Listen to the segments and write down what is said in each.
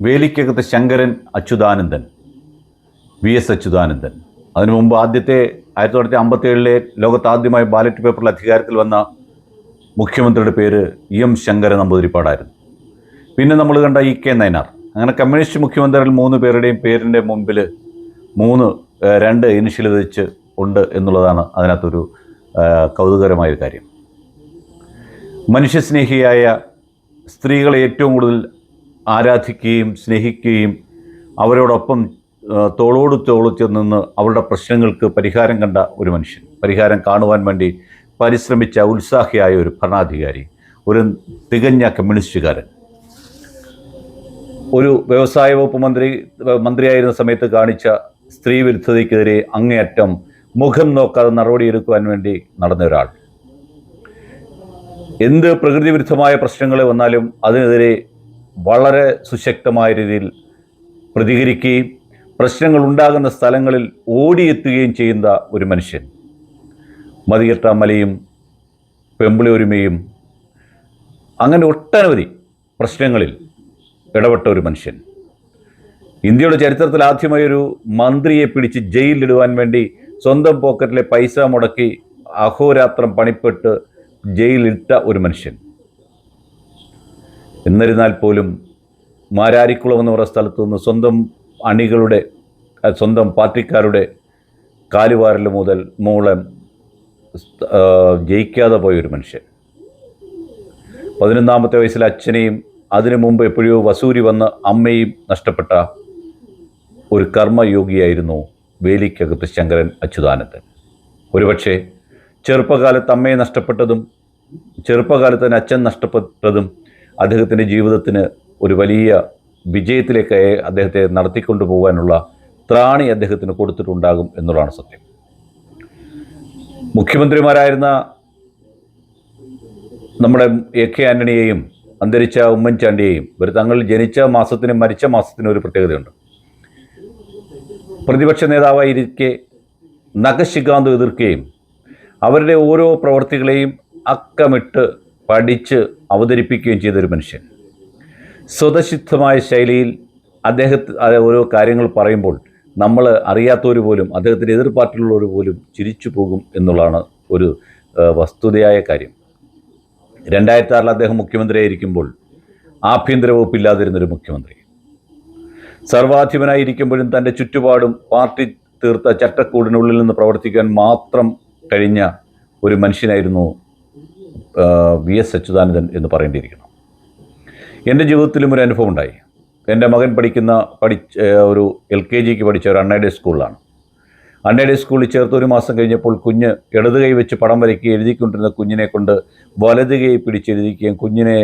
Velikkakathu Sankaran Achuthanandan V S Achuthanandan. അതിനു മുമ്പ് ആദ്യത്തെ ആയിരത്തി തൊള്ളായിരത്തി അമ്പത്തി ഏഴിലെ ലോകത്ത് ആദ്യമായി ബാലറ്റ് പേപ്പറിൽ അധികാരത്തിൽ വന്ന മുഖ്യമന്ത്രിയുടെ പേര് ഇ എം ശങ്കര നമ്പൂതിരിപ്പാടായിരുന്നു പിന്നെ നമ്മൾ കണ്ട ഇ കെ നയനാർ. അങ്ങനെ കമ്മ്യൂണിസ്റ്റ് മുഖ്യമന്ത്രികൾ മൂന്ന് പേരുടെയും പേരിന്റെ മുമ്പിൽ മൂന്ന് രണ്ട് ഇനിഷ്യൽ വെച്ച് ഉണ്ട് എന്നുള്ളതാണ് അതിനകത്തൊരു കൗതുകരമായൊരു കാര്യം. മനുഷ്യസ്നേഹിയായ സ്ത്രീകളെ ഏറ്റവും കൂടുതൽ ആരാധിക്കുകയും സ്നേഹിക്കുകയും അവരോടൊപ്പം തോളോട് തോൾ ചെന്ന് അവരുടെ പ്രശ്നങ്ങൾക്ക് പരിഹാരം കണ്ട ഒരു മനുഷ്യൻ. പരിഹാരം കാണുവാൻ വേണ്ടി പരിശ്രമിച്ച ഉത്സാഹിയായ ഒരു ഭരണാധികാരി ഒരു തികഞ്ഞ കമ്മ്യൂണിസ്റ്റുകാരൻ. ഒരു വ്യവസായ വകുപ്പ് മന്ത്രി മന്ത്രിയായിരുന്ന സമയത്ത് കാണിച്ച സ്ത്രീ വിരുദ്ധതയ്ക്കെതിരെ അങ്ങേയറ്റം മുഖം നോക്കാതെ നടപടിയെടുക്കുവാൻ വേണ്ടി നടന്ന ഒരാൾ. എന്ത് പ്രകൃതി വിരുദ്ധമായ പ്രശ്നങ്ങൾ വന്നാലും അതിനെതിരെ വളരെ സുശക്തമായ രീതിയിൽ പ്രതികരിക്കുകയും പ്രശ്നങ്ങൾ ഉണ്ടാകുന്ന സ്ഥലങ്ങളിൽ ഓടിയെത്തുകയും ചെയ്യുന്ന ഒരു മനുഷ്യൻ. മതികെട്ട മലയും പെമ്പിളിയൊരുമയും അങ്ങനെ ഒട്ടനവധി പ്രശ്നങ്ങളിൽ ഇടപെട്ട ഒരു മനുഷ്യൻ. ഇന്ത്യയുടെ ചരിത്രത്തിൽ ആദ്യമായി ഒരു മന്ത്രിയെ പിടിച്ച് ജയിലിലിടുവാൻ വേണ്ടി സ്വന്തം പോക്കറ്റിലെ പൈസ മുടക്കി അഹോരാത്രം പണിപ്പെട്ട് ജയിലിലിട്ട ഒരു മനുഷ്യൻ. എന്നിരുന്നാൽ പോലും മാരാരിക്കുളം എന്ന് പറയുന്ന സ്ഥലത്തു നിന്ന് സ്വന്തം അണികളുടെ സ്വന്തം പാർട്ടിക്കാരുടെ കാലുവാരൽ മുതൽ മൂളം ജയിക്കാതെ പോയ ഒരു മനുഷ്യൻ. പതിനൊന്നാമത്തെ വയസ്സിൽ അച്ഛനെയും അതിനു മുമ്പ് എപ്പോഴോ വസൂരി വന്ന് അമ്മയും നഷ്ടപ്പെട്ട ഒരു കർമ്മയോഗിയായിരുന്നു വേലിക്കകത്ത് ശങ്കരൻ അച്യുതാനന്ദൻ. ഒരുപക്ഷെ ചെറുപ്പകാലത്ത് അമ്മയെ നഷ്ടപ്പെട്ടതും ചെറുപ്പകാലത്ത് തന്നെ അച്ഛൻ നഷ്ടപ്പെട്ടതും അദ്ദേഹത്തിന്റെ ജീവിതത്തിന് ഒരു വലിയ വിജയത്തിലേക്ക് അദ്ദേഹത്തെ നടത്തിക്കൊണ്ടു പോകാനുള്ള ത്രാണി അദ്ദേഹത്തിന് കൊടുത്തിട്ടുണ്ടാകും എന്നുള്ളതാണ് സത്യം. മുഖ്യമന്ത്രിമാരായിരുന്ന നമ്മുടെ എ കെ ആന്റണിയെയും അന്തരിച്ച ഉമ്മൻചാണ്ടിയെയും ഇവർ തങ്ങൾ ജനിച്ച മാസത്തിനും മരിച്ച മാസത്തിനും ഒരു പ്രത്യേകതയുണ്ട്. പ്രതിപക്ഷ നേതാവായിരിക്കെ നഖശികാന്ത് എതിർക്കുകയും അവരുടെ ഓരോ പ്രവർത്തികളെയും അക്കമിട്ട് പഠിച്ച് അവതരിപ്പിക്കുകയും ചെയ്തൊരു മനുഷ്യൻ. സ്വതസിദ്ധമായ ശൈലിയിൽ അദ്ദേഹത്തെ ഓരോ കാര്യങ്ങൾ പറയുമ്പോൾ നമ്മൾ അറിയാത്തവർ പോലും അദ്ദേഹത്തിന്റെ എതിർ പാർട്ടിയിലുള്ളവർ പോലും ചിരിച്ചു പോകും എന്നുള്ളതാണ് ഒരു വസ്തുതയായ കാര്യം. രണ്ടായിരത്തി ആറിൽ അദ്ദേഹം മുഖ്യമന്ത്രിയായിരിക്കുമ്പോൾ ആഭ്യന്തര വകുപ്പില്ലാതിരുന്നൊരു മുഖ്യമന്ത്രി. സർവാധിപനായിരിക്കുമ്പോഴും തന്റെ ചുറ്റുപാടും പാർട്ടി തീർത്ത ചട്ടക്കൂടിനുള്ളിൽ നിന്ന് പ്രവർത്തിക്കാൻ മാത്രം കഴിഞ്ഞ ഒരു മനുഷ്യനായിരുന്നു വി എസ് അച്യുതാനന്ദൻ എന്ന് പറയേണ്ടിയിരിക്കുന്നു. എന്റെ ജീവിതത്തിലും ഒരു അനുഭവം ഉണ്ടായി. എന്റെ മകൻ പഠിക്കുന്ന പഠിച്ച ഒരു എൽ കെ ജിക്ക് പഠിച്ച ഒരു അണ്ണയുടെ സ്കൂളിലാണ്. അണ്ണയുടെ സ്കൂളിൽ ചേർത്ത് ഒരു മാസം കഴിഞ്ഞപ്പോൾ കുഞ്ഞ് ഇടത് കൈ വെച്ച് പടം വരയ്ക്കുകയും എഴുതിക്കൊണ്ടിരുന്ന കുഞ്ഞിനെ കൊണ്ട് വലത് കൈ പിടിച്ചെഴുതിക്കുകയും കുഞ്ഞിനെ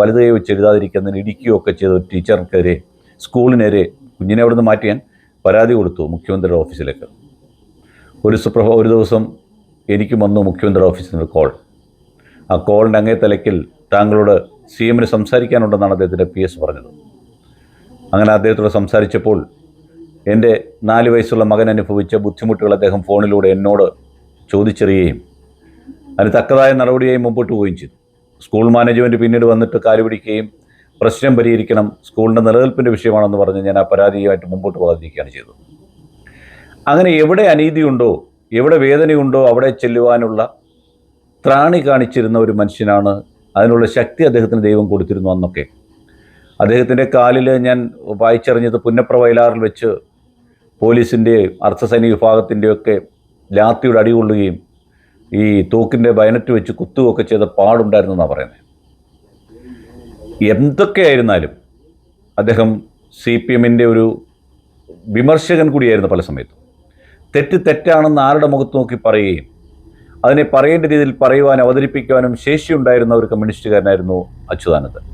വലത് കൈ വെച്ച് എഴുതാതിരിക്കുന്നതിന് ഇടിക്കുകയോ ഒക്കെ ചെയ്ത ഒരു ടീച്ചർക്കെതിരെ സ്കൂളിനെതിരെ കുഞ്ഞിനെ അവിടുന്ന് മാറ്റിയാൻ പരാതി കൊടുത്തു മുഖ്യമന്ത്രിയുടെ ഓഫീസിലേക്ക്. ഒരു സുപ്രഭ ഒരു ദിവസം എനിക്കും വന്നു മുഖ്യമന്ത്രിയുടെ ഓഫീസിൽ നിന്ന് കോൾ. ആ കോളിന്റെ അങ്ങേ തലയ്ക്കിൽ താങ്കളോട് സി എമ്മിന് സംസാരിക്കാനുണ്ടെന്നാണ് അദ്ദേഹത്തിന്റെ പി എസ് പറഞ്ഞത്. അങ്ങനെ അദ്ദേഹത്തോട് സംസാരിച്ചപ്പോൾ എന്റെ നാല് വയസ്സുള്ള മകൻ അനുഭവിച്ച ബുദ്ധിമുട്ടുകൾ അദ്ദേഹം ഫോണിലൂടെ എന്നോട് ചോദിച്ചറിയുകയും അതിന് തക്കതായ നടപടിയായി മുമ്പോട്ട് പോവുകയും ചെയ്തു. സ്കൂൾ മാനേജ്മെന്റ് പിന്നീട് വന്നിട്ട് കാലുപിടിക്കുകയും പ്രശ്നം പരിഹരിക്കണം സ്കൂളിന്റെ നിലനിൽപ്പിന്റെ വിഷയമാണെന്ന് പറഞ്ഞ് ഞാൻ ആ പരാതിയുമായിട്ട് മുമ്പോട്ട് പോകാതിരിക്കുകയാണ് ചെയ്തത്. അങ്ങനെ എവിടെ അനീതിയുണ്ടോ എവിടെ വേദനയുണ്ടോ അവിടെ ചെല്ലുവാനുള്ള ത്രാണി കാണിച്ചിരുന്ന ഒരു മനുഷ്യനാണ്. അതിനുള്ള ശക്തി അദ്ദേഹത്തിന് ദൈവം കൊടുത്തിരുന്നു അന്നൊക്കെ. അദ്ദേഹത്തിന്റെ കാലിൽ ഞാൻ വായിച്ചറിഞ്ഞത് പുന്നപ്ര വയലാറിൽ വെച്ച് പോലീസിന്റെ അർദ്ധസൈനിക വിഭാഗത്തിന്റെയൊക്കെ ലാത്തിയുടെ അടി കൊള്ളുകയും ഈ തോക്കിന്റെ ബയനറ്റ് വെച്ച് കുത്തുകയൊക്കെ ചെയ്ത പാടുണ്ടായിരുന്നു എന്നാണ് പറയുന്നത് എന്തൊക്കെയായിരുന്നാലും അദ്ദേഹം സി പി എമ്മിന്റെ ഒരു വിമർശകൻ കൂടിയായിരുന്നു പല സമയത്തും. തെറ്റ് തെറ്റാണെന്ന് ആരുടെ മുഖത്ത് നോക്കി പറയുകയും അതിനെ പറയേണ്ട രീതിയിൽ പറയുവാനും അവതരിപ്പിക്കുവാനും ശേഷിയുണ്ടായിരുന്ന ഒരു കമ്മ്യൂണിസ്റ്റുകാരനായിരുന്നു അച്യുതാനന്ദൻ.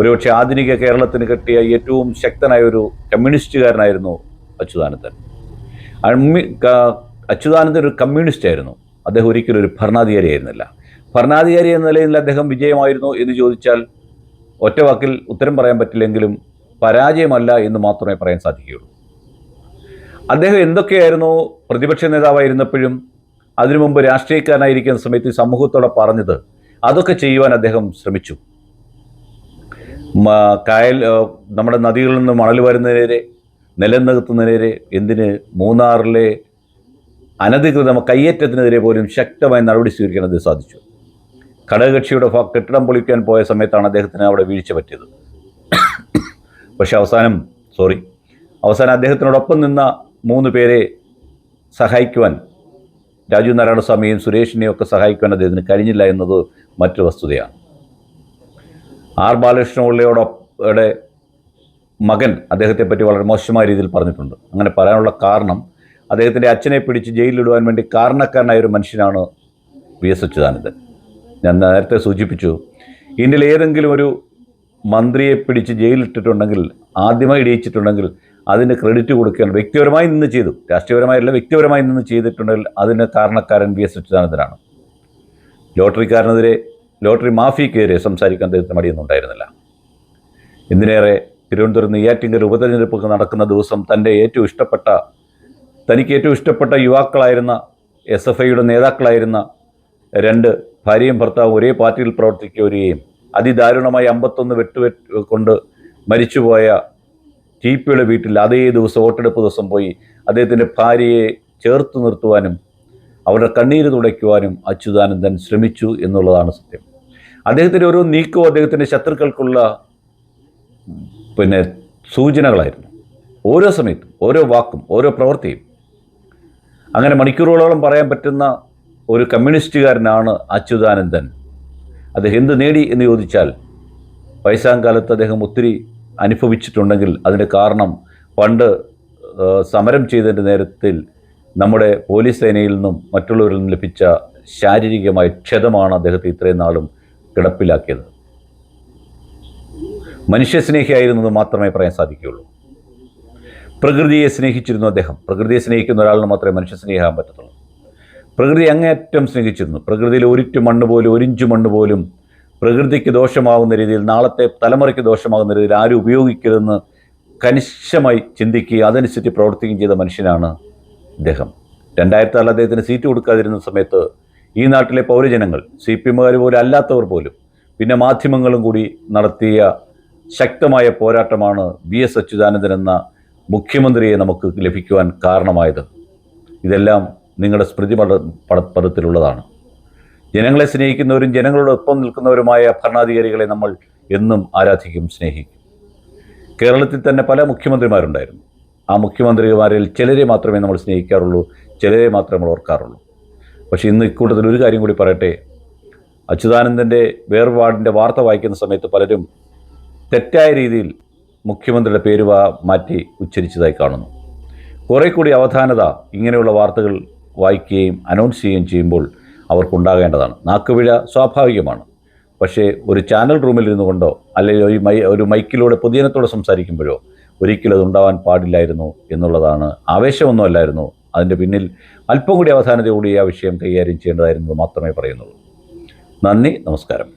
ഒരുപക്ഷെ ആധുനിക കേരളത്തിന് കിട്ടിയ ഏറ്റവും ശക്തനായ ഒരു കമ്മ്യൂണിസ്റ്റുകാരനായിരുന്നു അച്യുതാനന്ദൻ. അച്യുതാനന്ദൻ ഒരു കമ്മ്യൂണിസ്റ്റ് ആയിരുന്നു അദ്ദേഹം ഒരിക്കലും ഒരു ഭരണാധികാരി ആയിരുന്നില്ല. ഭരണാധികാരി എന്ന നിലയിൽ അദ്ദേഹം വിജയമായിരുന്നു എന്ന് ചോദിച്ചാൽ ഒറ്റ വാക്കിൽ ഉത്തരം പറയാൻ പറ്റില്ലെങ്കിലും പരാജയമല്ല എന്ന് മാത്രമേ പറയാൻ സാധിക്കുകയുള്ളൂ. അദ്ദേഹം എന്തൊക്കെയായിരുന്നു പ്രതിപക്ഷ നേതാവായിരുന്നപ്പോഴും അതിനു മുമ്പ് രാഷ്ട്രീയക്കാരനായിരിക്കുന്ന സമയത്ത് സമൂഹത്തോടെ പറഞ്ഞത് അതൊക്കെ ചെയ്യുവാൻ അദ്ദേഹം ശ്രമിച്ചു. കായൽ നമ്മുടെ നദികളിൽ നിന്ന് മണൽ വരുന്നതിനെതിരെ നിലം നികത്തുന്നതിനെതിരെ എന്തിന്? മൂന്നാറിലെ അനധികൃത കയ്യേറ്റത്തിനെതിരെ പോലും ശക്തമായ നടപടി സ്വീകരിക്കാൻ അദ്ദേഹം സാധിച്ചു. ഘടകകക്ഷിയുടെ കെട്ടിടം പൊളിക്കാൻ പോയ സമയത്താണ് അദ്ദേഹത്തിന് അവിടെ വീഴ്ച പറ്റിയത്. പക്ഷെ അവസാനം സോറി അവസാനം അദ്ദേഹത്തിനോടൊപ്പം നിന്ന മൂന്ന് പേരെ സഹായിക്കുവാൻ രാജീവ് നാരായണസ്വാമിയെയും സുരേഷിനെയും ഒക്കെ സഹായിക്കുവാൻ അദ്ദേഹത്തിന് കഴിഞ്ഞില്ല എന്നത് മറ്റൊരു വസ്തുതയാണ്. ആർ ബാലകൃഷ്ണപിള്ളയോടെ മകൻ അദ്ദേഹത്തെ പറ്റി വളരെ മോശമായ രീതിയിൽ പറഞ്ഞിട്ടുണ്ട്. അങ്ങനെ പറയാനുള്ള കാരണം അദ്ദേഹത്തിന്റെ അച്ഛനെ പിടിച്ച് ജയിലിലിടുവാൻ വേണ്ടി കാരണക്കാരനായ ഒരു മനുഷ്യനാണ് വി എസ് അച്യുതാനന്ദൻ. ഞാൻ നേരത്തെ സൂചിപ്പിച്ചു ഇന്ത്യയിൽ ഏതെങ്കിലും ഒരു മന്ത്രിയെ പിടിച്ച് ജയിലിട്ടിട്ടുണ്ടെങ്കിൽ ആദ്യമായി ഇടിയിച്ചിട്ടുണ്ടെങ്കിൽ അതിന് ക്രെഡിറ്റ് കൊടുക്കുകയാണ്. വ്യക്തിപരമായി നിന്ന് ചെയ്തു. രാഷ്ട്രീയപരമായല്ല വ്യക്തിപരമായി നിന്ന് ചെയ്തിട്ടുണ്ടെങ്കിൽ അതിന് കാരണക്കാരൻ വി എസ് അച്യുതാനന്ദനാണ്. ലോട്ടറിക്കാരനെതിരെ ലോട്ടറി മാഫിക്കെതിരെ സംസാരിക്കാൻ അദ്ദേഹത്തിന് മടിയൊന്നും ഉണ്ടായിരുന്നില്ല. എന്തിനേറെ തിരുവനന്തപുരം നെയ്യാറ്റിങ്കൽ ഉപതെരഞ്ഞെടുപ്പൊക്കെ നടക്കുന്ന ദിവസം തന്റെ ഏറ്റവും ഇഷ്ടപ്പെട്ട തനിക്ക് ഏറ്റവും ഇഷ്ടപ്പെട്ട യുവാക്കളായിരുന്ന എസ് എഫ് ഐയുടെ നേതാക്കളായിരുന്ന രണ്ട് ഭാര്യയും ഭർത്താവും ഒരേ പാർട്ടിയിൽ പ്രവർത്തിക്കുകയും അതിദാരുണമായി അമ്പത്തൊന്ന് വെട്ടുവെട്ട് കൊണ്ട് മരിച്ചുപോയ ടി പിയുടെ വീട്ടിൽ അതേ ദിവസം വോട്ടെടുപ്പ് ദിവസം പോയി അദ്ദേഹത്തിന്റെ ഭാര്യയെ ചേർത്ത് നിർത്തുവാനും അവരുടെ കണ്ണീര് തുടയ്ക്കുവാനും അച്യുതാനന്ദൻ ശ്രമിച്ചു എന്നുള്ളതാണ് സത്യം. അദ്ദേഹത്തിന്റെ ഓരോ നീക്കവും അദ്ദേഹത്തിന്റെ ശത്രുക്കൾക്കുള്ള പിന്നെ സൂചനകളായിരുന്നു. ഓരോ സമയത്തും ഓരോ വാക്കും ഓരോ പ്രവൃത്തിയും. അങ്ങനെ മണിക്കൂറുകളോളം പറയാൻ പറ്റുന്ന ഒരു കമ്മ്യൂണിസ്റ്റുകാരനാണ് അച്യുതാനന്ദൻ. അദ്ദേഹം എന്ത് നേടി എന്ന് ചോദിച്ചാൽ വയസ്സാം കാലത്ത് അദ്ദേഹം ഒത്തിരി അനുഭവിച്ചിട്ടുണ്ടെങ്കിൽ അതിന്റെ കാരണം പണ്ട് സമരം ചെയ്തതിന്റെ നേരത്തിൽ നമ്മുടെ പോലീസ് സേനയിൽ നിന്നും മറ്റുള്ളവരിൽ നിന്നും ലഭിച്ച ശാരീരികമായ ക്ഷതമാണ് അദ്ദേഹത്തെ ഇത്രയും നാളും കിടപ്പിലാക്കിയത്. മനുഷ്യസ്നേഹിയായിരുന്നത് മാത്രമേ പറയാൻ സാധിക്കുകയുള്ളൂ. പ്രകൃതിയെ സ്നേഹിച്ചിരുന്നു അദ്ദേഹം. പ്രകൃതിയെ സ്നേഹിക്കുന്ന ഒരാളിന് മാത്രമേ മനുഷ്യസ്നേഹിക്കാൻ പറ്റത്തുള്ളൂ. പ്രകൃതി അങ്ങേയറ്റം സ്നേഹിച്ചിരുന്നു. പ്രകൃതിയിൽ ഒരിറ്റു മണ്ണ് പോലും ഒരിഞ്ചു മണ്ണ് പോലും പ്രകൃതിക്ക് ദോഷമാകുന്ന രീതിയിൽ നാളത്തെ തലമുറയ്ക്ക് ദോഷമാകുന്ന രീതിയിൽ ആരും ഉപയോഗിക്കരുതെന്ന് കനിശമായി ചിന്തിക്കുകയും അതനുസരിച്ച് പ്രവർത്തിക്കുകയും ചെയ്ത മനുഷ്യനാണ് അദ്ദേഹം രണ്ടായിരത്തി ആറിൽ അദ്ദേഹത്തിന് സീറ്റ് കൊടുക്കാതിരുന്ന സമയത്ത് ഈ നാട്ടിലെ പൗരജനങ്ങൾ സി പി എമ്മുകാർ പോലും അല്ലാത്തവർ പോലും പിന്നെ മാധ്യമങ്ങളും കൂടി നടത്തിയ ശക്തമായ പോരാട്ടമാണ് വി എസ് അച്യുതാനന്ദൻ എന്ന മുഖ്യമന്ത്രിയെ നമുക്ക് ലഭിക്കുവാൻ കാരണമായത്. ഇതെല്ലാം നിങ്ങളുടെ സ്മൃതി പട പട- പദത്തിലുള്ളതാണ്. ജനങ്ങളെ സ്നേഹിക്കുന്നവരും ജനങ്ങളോടൊപ്പം നിൽക്കുന്നവരുമായ ഭരണാധികാരികളെ നമ്മൾ എന്നും ആരാധിക്കും സ്നേഹിക്കും. കേരളത്തിൽ തന്നെ പല മുഖ്യമന്ത്രിമാരുണ്ടായിരുന്നു. ആ മുഖ്യമന്ത്രിമാരിൽ ചിലരെ മാത്രമേ നമ്മൾ സ്നേഹിക്കാറുള്ളൂ ചിലരെ മാത്രമേ നമ്മൾ ഓർക്കാറുള്ളൂ. പക്ഷേ ഇന്ന് ഇക്കൂട്ടത്തിൽ ഒരു കാര്യം കൂടി പറയട്ടെ. അച്യുതാനന്ദന്റെ വേർപാടിന്റെ വാർത്ത വായിക്കുന്ന സമയത്ത് പലരും തെറ്റായ രീതിയിൽ മുഖ്യമന്ത്രിയുടെ പേര് മാറ്റി ഉച്ചരിച്ചതായി കാണുന്നു. കുറേ കൂടി അവധാനത ഇങ്ങനെയുള്ള വാർത്തകൾ വായിക്കുകയും അനൗൺസ് ചെയ്യുകയും ചെയ്യുമ്പോൾ അവർക്കുണ്ടാകേണ്ടതാണ്. നാക്കുപിഴ സ്വാഭാവികമാണ്. പക്ഷേ ഒരു ചാനൽ റൂമിൽ ഇരുന്നു കൊണ്ടോ അല്ലെങ്കിൽ ഒരു മൈ ഒരു മൈക്കിലൂടെ പൊതുജനത്തോടെ സംസാരിക്കുമ്പോഴോ ഒരിക്കലും അതുണ്ടാവാൻ പാടില്ലായിരുന്നു എന്നുള്ളതാണ് ആവേശമൊന്നുമല്ലായിരുന്നു. അതിന്റെ പിന്നിൽ അല്പം കൂടി അവധാനതയോടെ ആ വിഷയം കൈകാര്യം ചെയ്യേണ്ടതായിരുന്നു മാത്രമേ പറയുന്നുള്ളൂ. നന്ദി നമസ്കാരം.